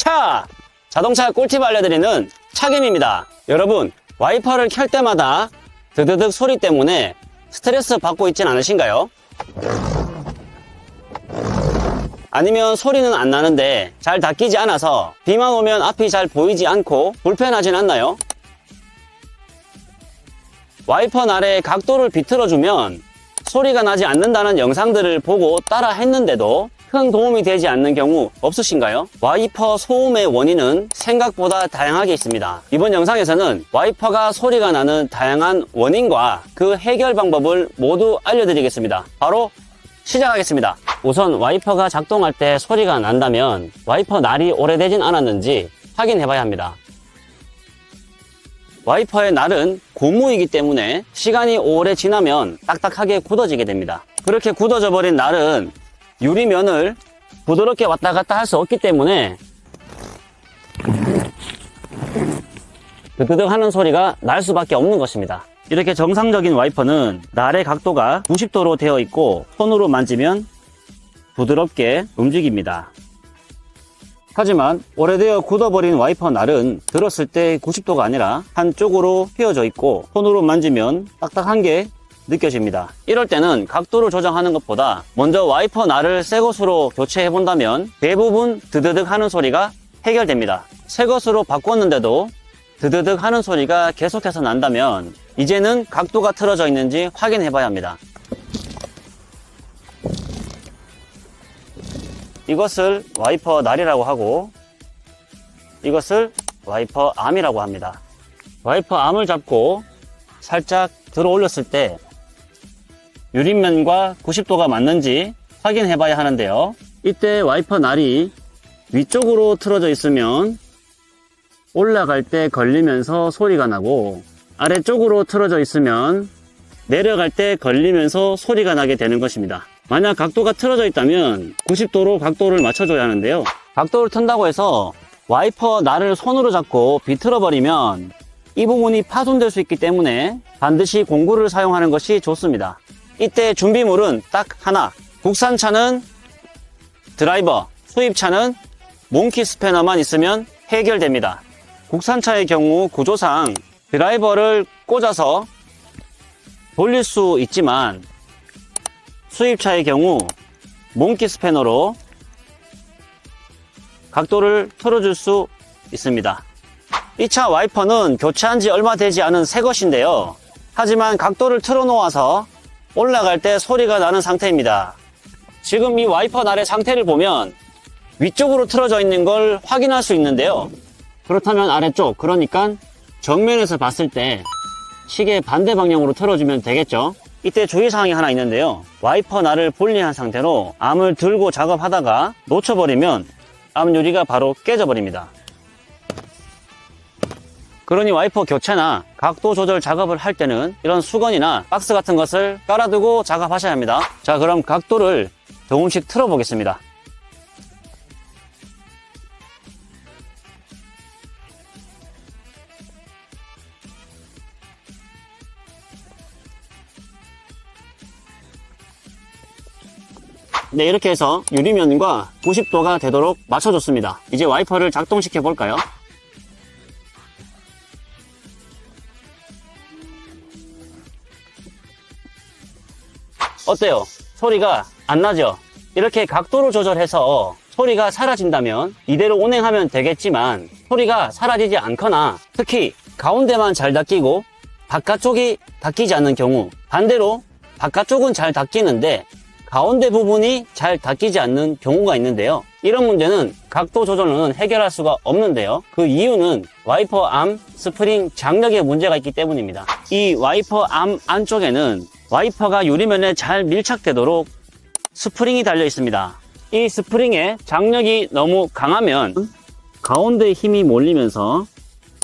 차! 자동차 꿀팁 알려드리는 차김입니다. 여러분, 와이퍼를 켤 때마다 드드득 소리 때문에 스트레스 받고 있진 않으신가요? 아니면 소리는 안 나는데 잘 닦이지 않아서 비만 오면 앞이 잘 보이지 않고 불편하진 않나요? 와이퍼 날에 각도를 비틀어주면 소리가 나지 않는다는 영상들을 보고 따라 했는데도 큰 도움이 되지 않는 경우 없으신가요? 와이퍼 소음의 원인은 생각보다 다양하게 있습니다. 이번 영상에서는 와이퍼가 소리가 나는 다양한 원인과 그 해결 방법을 모두 알려드리겠습니다. 바로 시작하겠습니다. 우선 와이퍼가 작동할 때 소리가 난다면 와이퍼 날이 오래되진 않았는지 확인해 봐야 합니다. 와이퍼의 날은 고무이기 때문에 시간이 오래 지나면 딱딱하게 굳어지게 됩니다. 그렇게 굳어져 버린 날은 유리면을 부드럽게 왔다 갔다 할 수 없기 때문에 드드득 하는 소리가 날 수밖에 없는 것입니다. 이렇게 정상적인 와이퍼는 날의 각도가 90도로 되어 있고 손으로 만지면 부드럽게 움직입니다. 하지만 오래되어 굳어버린 와이퍼 날은 들었을 때 90도가 아니라 한쪽으로 휘어져 있고 손으로 만지면 딱딱한 게 느껴집니다. 이럴 때는 각도를 조정하는 것보다 먼저 와이퍼 날을 새 것으로 교체해 본다면 대부분 드드득 하는 소리가 해결됩니다. 새 것으로 바꿨는데도 드드득 하는 소리가 계속해서 난다면 이제는 각도가 틀어져 있는지 확인해 봐야 합니다. 이것을 와이퍼 날이라고 하고 이것을 와이퍼 암이라고 합니다. 와이퍼 암을 잡고 살짝 들어 올렸을 때 유림면과 90도가 맞는지 확인해 봐야 하는데요. 이때 와이퍼 날이 위쪽으로 틀어져 있으면 올라갈 때 걸리면서 소리가 나고 아래쪽으로 틀어져 있으면 내려갈 때 걸리면서 소리가 나게 되는 것입니다. 만약 각도가 틀어져 있다면 90도로 각도를 맞춰줘야 하는데요. 각도를 튼다고 해서 와이퍼 날을 손으로 잡고 비틀어 버리면 이 부분이 파손될 수 있기 때문에 반드시 공구를 사용하는 것이 좋습니다. 이때 준비물은 딱 하나. 국산차는 드라이버, 수입차는 몽키 스패너만 있으면 해결됩니다. 국산차의 경우 구조상 드라이버를 꽂아서 돌릴 수 있지만 수입차의 경우 몽키 스패너로 각도를 틀어줄 수 있습니다. 이 차 와이퍼는 교체한 지 얼마 되지 않은 새 것인데요. 하지만 각도를 틀어 놓아서 올라갈 때 소리가 나는 상태입니다. 지금 이 와이퍼 날의 상태를 보면 위쪽으로 틀어져 있는 걸 확인할 수 있는데요. 그렇다면 아래쪽, 그러니까 정면에서 봤을 때 시계 반대 방향으로 틀어주면 되겠죠? 이때 주의사항이 하나 있는데요. 와이퍼 날을 분리한 상태로 암을 들고 작업하다가 놓쳐버리면 암 유리가 바로 깨져버립니다. 그러니 와이퍼 교체나 각도 조절 작업을 할 때는 이런 수건이나 박스 같은 것을 깔아두고 작업하셔야 합니다. 자, 그럼 각도를 조금씩 틀어 보겠습니다. 네, 이렇게 해서 유리면과 90도가 되도록 맞춰줬습니다. 이제 와이퍼를 작동시켜 볼까요? 어때요? 소리가 안 나죠? 이렇게 각도를 조절해서 소리가 사라진다면 이대로 운행하면 되겠지만 소리가 사라지지 않거나 특히 가운데만 잘 닦이고 바깥쪽이 닦이지 않는 경우 반대로 바깥쪽은 잘 닦이는데 가운데 부분이 잘 닦이지 않는 경우가 있는데요. 이런 문제는 각도 조절은 해결할 수가 없는데요. 그 이유는 와이퍼 암 스프링 장력에 문제가 있기 때문입니다. 이 와이퍼 암 안쪽에는 와이퍼가 유리면에 잘 밀착되도록 스프링이 달려 있습니다. 이 스프링의 장력이 너무 강하면 가운데 힘이 몰리면서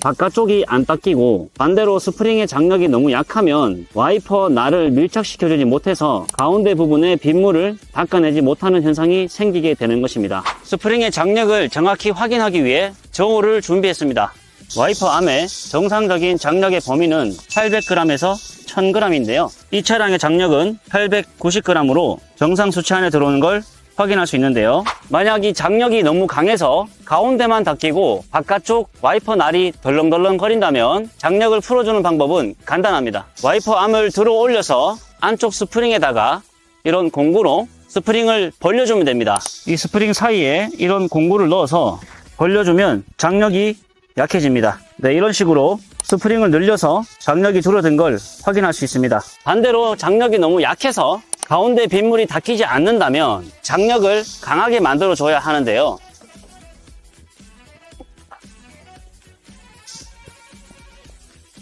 바깥쪽이 안 닦이고 반대로 스프링의 장력이 너무 약하면 와이퍼 날을 밀착시켜주지 못해서 가운데 부분에 빗물을 닦아내지 못하는 현상이 생기게 되는 것입니다. 스프링의 장력을 정확히 확인하기 위해 저울을 준비했습니다. 와이퍼 암의 정상적인 장력의 범위는 800g에서 1000g인데요. 이 차량의 장력은 890g으로 정상 수치 안에 들어오는 걸 확인할 수 있는데요. 만약 이 장력이 너무 강해서 가운데만 닦이고 바깥쪽 와이퍼 날이 덜렁덜렁 거린다면 장력을 풀어주는 방법은 간단합니다. 와이퍼 암을 들어 올려서 안쪽 스프링에다가 이런 공구로 스프링을 벌려주면 됩니다. 이 스프링 사이에 이런 공구를 넣어서 벌려주면 장력이 약해집니다. 네, 이런 식으로 스프링을 늘려서 장력이 줄어든 걸 확인할 수 있습니다. 반대로 장력이 너무 약해서 가운데 빗물이 닦이지 않는다면 장력을 강하게 만들어 줘야 하는데요.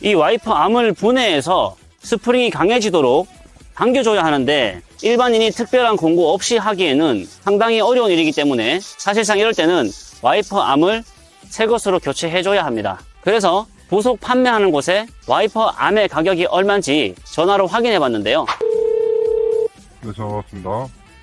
이 와이퍼 암을 분해해서 스프링이 강해지도록 당겨줘야 하는데 일반인이 특별한 공구 없이 하기에는 상당히 어려운 일이기 때문에 사실상 이럴 때는 와이퍼 암을 새 것으로 교체해줘야 합니다. 그래서 부속 판매하는 곳에 와이퍼 암의 가격이 얼마인지 전화로 확인해 봤는데요. 네, 잘 왔습니다.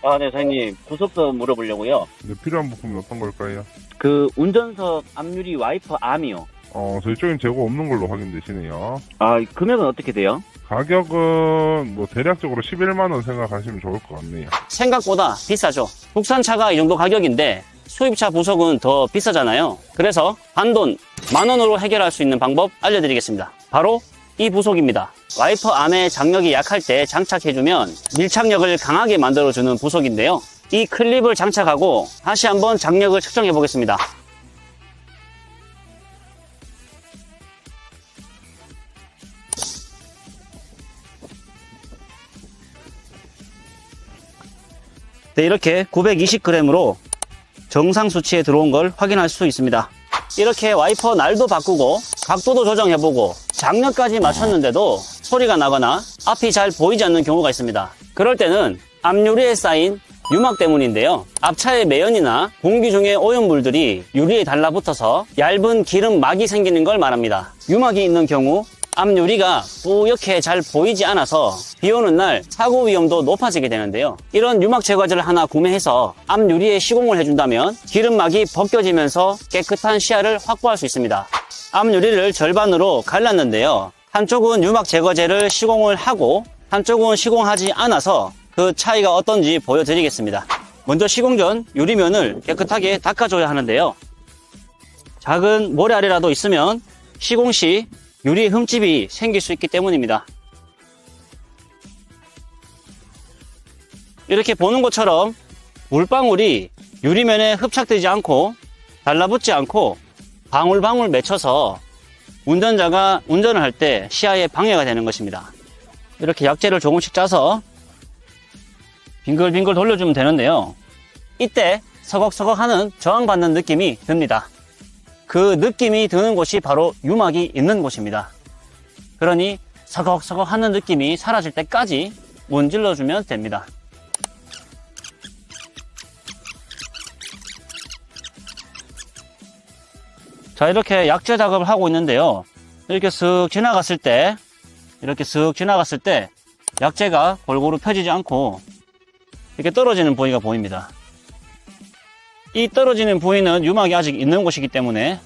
아, 네, 사장님. 부속도 물어보려고요. 네, 필요한 부품이 어떤 걸까요? 그 운전석 앞유리 와이퍼 암이요. 어, 저희 쪽엔 재고 없는 걸로 확인되시네요. 아, 금액은 어떻게 돼요? 가격은 뭐 대략적으로 11만 원 생각하시면 좋을 것 같네요. 생각보다 비싸죠. 국산차가 이 정도 가격인데 수입차 부속은 더 비싸잖아요. 그래서 반돈 만 원으로 해결할 수 있는 방법 알려드리겠습니다. 바로 이 부속입니다. 와이퍼 암의 장력이 약할 때 장착해주면 밀착력을 강하게 만들어주는 부속인데요. 이 클립을 장착하고 다시 한번 장력을 측정해 보겠습니다. 네, 이렇게 920g으로 정상 수치에 들어온 걸 확인할 수 있습니다. 이렇게 와이퍼 날도 바꾸고 각도도 조정해보고 장력까지 맞췄는데도 소리가 나거나 앞이 잘 보이지 않는 경우가 있습니다. 그럴 때는 앞유리에 쌓인 유막 때문인데요. 앞차의 매연이나 공기 중의 오염물들이 유리에 달라붙어서 얇은 기름 막이 생기는 걸 말합니다. 유막이 있는 경우 앞 유리가 뿌옇게 잘 보이지 않아서 비 오는 날 사고 위험도 높아지게 되는데요. 이런 유막 제거제를 하나 구매해서 앞 유리에 시공을 해준다면 기름막이 벗겨지면서 깨끗한 시야를 확보할 수 있습니다. 앞 유리를 절반으로 갈랐는데요. 한쪽은 유막 제거제를 시공을 하고 한쪽은 시공하지 않아서 그 차이가 어떤지 보여드리겠습니다. 먼저 시공 전 유리면을 깨끗하게 닦아줘야 하는데요. 작은 모래알이라도 있으면 시공 시 유리에 흠집이 생길 수 있기 때문입니다. 이렇게 보는 것처럼 물방울이 유리면에 흡착되지 않고 달라붙지 않고 방울방울 맺혀서 운전자가 운전을 할 때 시야에 방해가 되는 것입니다. 이렇게 약재를 조금씩 짜서 빙글빙글 돌려주면 되는데요. 이때 서걱서걱 하는 저항받는 느낌이 듭니다. 그 느낌이 드는 곳이 바로 유막이 있는 곳입니다. 그러니 서걱서걱 하는 느낌이 사라질 때까지 문질러 주면 됩니다. 자, 이렇게 약재 작업을 하고 있는데요. 이렇게 쓱 지나갔을 때, 이렇게 쓱 지나갔을 때, 약재가 골고루 펴지지 않고, 이렇게 떨어지는 부위가 보입니다. 이 떨어지는 부위는 유막이 아직 있는 곳이기 때문에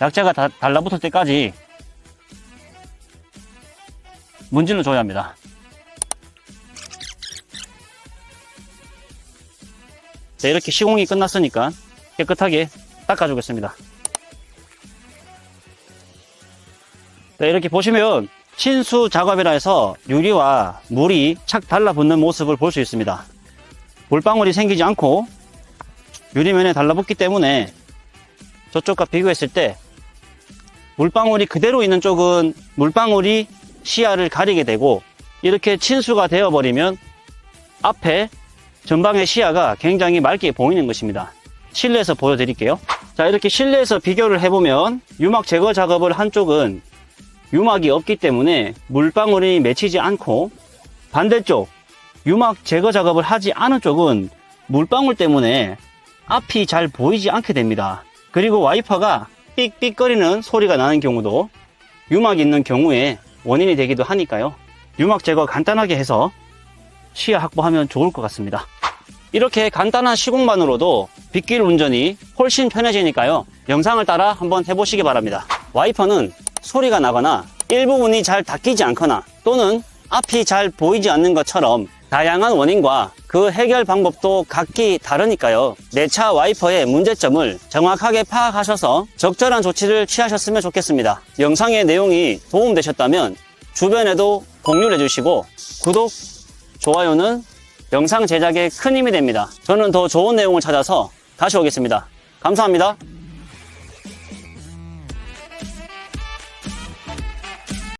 약재가 다 달라붙을 때까지 문질러 줘야 합니다. 자, 이렇게 시공이 끝났으니까 깨끗하게 닦아주겠습니다. 자, 이렇게 보시면 친수 작업이라 해서 유리와 물이 착 달라붙는 모습을 볼 수 있습니다. 물방울이 생기지 않고 유리면에 달라붙기 때문에 저쪽과 비교했을 때 물방울이 그대로 있는 쪽은 물방울이 시야를 가리게 되고 이렇게 친수가 되어버리면 앞에 전방의 시야가 굉장히 맑게 보이는 것입니다. 실내에서 보여드릴게요. 자 이렇게 실내에서 비교를 해보면 유막 제거 작업을 한 쪽은 유막이 없기 때문에 물방울이 맺히지 않고 반대쪽 유막 제거 작업을 하지 않은 쪽은 물방울 때문에 앞이 잘 보이지 않게 됩니다. 그리고 와이퍼가 삑삑거리는 소리가 나는 경우도 유막 있는 경우에 원인이 되기도 하니까요. 유막 제거 간단하게 해서 시야 확보하면 좋을 것 같습니다. 이렇게 간단한 시공만으로도 빗길 운전이 훨씬 편해지니까요. 영상을 따라 한번 해보시기 바랍니다. 와이퍼는 소리가 나거나 일부분이 잘 닦이지 않거나 또는 앞이 잘 보이지 않는 것처럼 다양한 원인과 그 해결 방법도 각기 다르니까요. 내 차 와이퍼의 문제점을 정확하게 파악하셔서 적절한 조치를 취하셨으면 좋겠습니다. 영상의 내용이 도움되셨다면 주변에도 공유를 해주시고 구독, 좋아요는 영상 제작에 큰 힘이 됩니다. 저는 더 좋은 내용을 찾아서 다시 오겠습니다. 감사합니다.